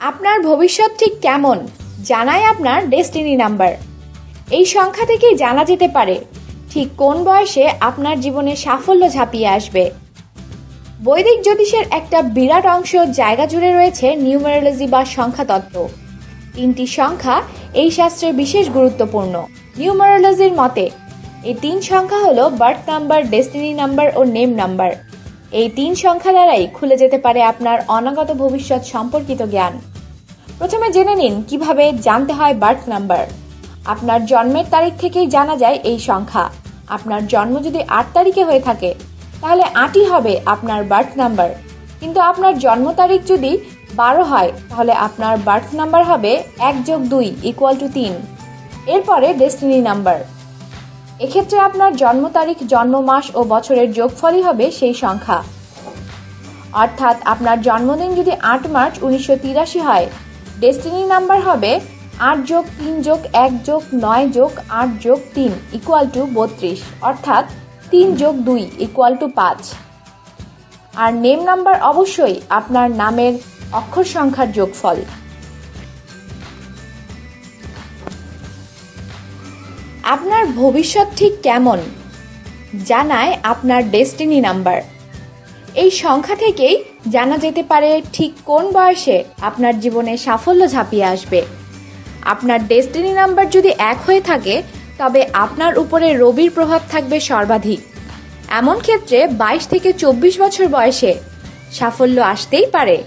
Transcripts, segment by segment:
আপনার ভবিষ্যৎ ঠিক কেমন? জানায় আপনার ডেস্টিনি নাম্বার। এই সংখ্যা থেকেই জানা যেতে পারে ঠিক কোন বয়সে আপনার জীবনে সাফল্য ঝাঁপিয়ে আসবে। বৈদিক জ্যোতিষের একটা বিরাট অংশ জায়গা জুড়ে রয়েছে নিউমেরোলজি বা সংখ্যাতত্ত্ব। তিনটি সংখ্যা এই শাস্ত্রে বিশেষ গুরুত্বপূর্ণ। নিউমারোলজির মতে, এই তিন সংখ্যা হলো বার্থ নাম্বার, ডেস্টিনি নাম্বার ও নেম নাম্বার। এই তিন সংখ্যা দ্বারাই খুলে যেতে পারে আপনার অনাগত ভবিষ্যৎ সম্পর্কিত জ্ঞান। প্রথমে জেনে নিন কীভাবে জানতে হয় বার্থ নাম্বার। আপনার জন্মের তারিখ থেকেই জানা যায় এই সংখ্যা। আপনার জন্ম যদি আট তারিখে হয়ে থাকে, তাহলে আটই হবে আপনার বার্থ নাম্বার। কিন্তু আপনার জন্ম তারিখ যদি বারো হয়, তাহলে আপনার বার্থ নাম্বার হবে এক যোগ দুই ইকুয়াল টু তিন। এরপরে ডেস্টিনি নাম্বার এক্ষেত্রে আপনার জন্ম তারিখ, জন্ম মাস ও বছরের যোগফলই হবে সেই সংখ্যা। অর্থাৎ আপনার জন্মদিন যদি আট মার্চ উনিশশো তিরাশি হয়, ডেস্টিনি নাম্বার হবে আট যোগ তিন যোগ এক যোগ নয় যোগ আট যোগ তিন ইকুয়াল টু বত্রিশ, অর্থাৎ তিন যোগ দুই ইকুয়াল টু পাঁচ। আর নেম নাম্বার অবশ্যই আপনার নামের অক্ষর সংখ্যার যোগফল। আপনার ভবিষ্যৎ ঠিক কেমন? জানায় আপনার ডেস্টিনি নাম্বার। এই সংখ্যা থেকেই জানা যেতে পারে ঠিক কোন বয়সে আপনার জীবনে সাফল্য ঝাঁপিয়ে আসবে। আপনার ডেস্টিনি নাম্বার যদি এক হয়ে থাকে, তবে আপনার উপরে রবির প্রভাব থাকবে সর্বাধিক। এমন ক্ষেত্রে বাইশ থেকে চব্বিশ বছর বয়সে সাফল্য আসতেই পারে।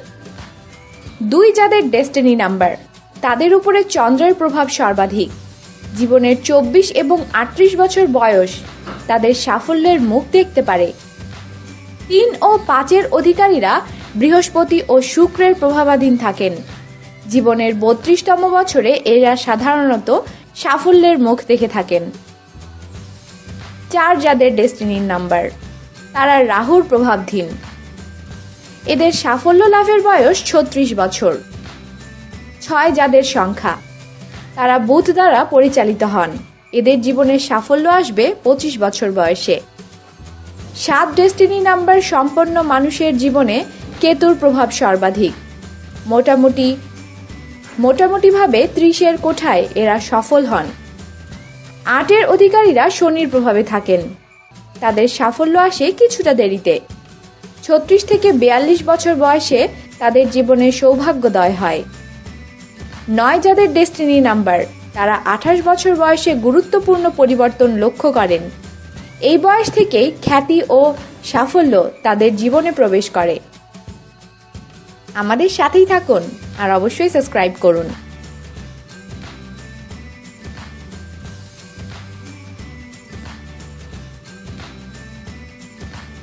দুই যাদের ডেস্টিনি নাম্বার। তাদের উপরে চন্দ্রের প্রভাব সর্বাধিক। জীবনের চব্বিশ এবং আটত্রিশ বছর বয়স তাদের সাফল্যের মুখ দেখতে পারে। তিন ও পাঁচের অধিকারীরা বৃহস্পতি ও শুক্রের প্রভাবাধীন থাকেন। জীবনের বত্রিশতম বছরে এরা সাধারণত সাফল্যের মুখ দেখে থাকেন। চার যাদের ডেস্টিনির নাম্বার, তারা রাহুর প্রভাবধীন। এদের সাফল্য লাভের বয়স ছত্রিশ বছর। ছয় যাদের সংখ্যা তারা বুথ দ্বারা পরিচালিত হন। এদের জীবনের সাফল্য আসবে পঁচিশ বছর বয়সে। সাত ডেস্টিনি নাম্বার সম্পন্ন মানুষের জীবনে কেতুর প্রভাব সর্বাধিক। মোটামুটি, মোটামুটিভাবে ত্রিশের কোঠায় এরা সফল হন। আটের অধিকারীরা শনির প্রভাবে থাকেন। তাদের সাফল্য আসে কিছুটা দেরিতে। ছত্রিশ থেকে বিয়াল্লিশ বছর বয়সে তাদের জীবনে সৌভাগ্যদয় হয়। নয় যাদের ডেস্টিনি নাম্বার। তারা আঠাশ বছর বয়সে গুরুত্বপূর্ণ পরিবর্তন লক্ষ্য করেন। এই বয়স থেকেই খ্যাতি ও সাফল্য তাদের জীবনে প্রবেশ করে। আমাদের সাথেই থাকুন আর অবশ্যই সাবস্ক্রাইব করুন।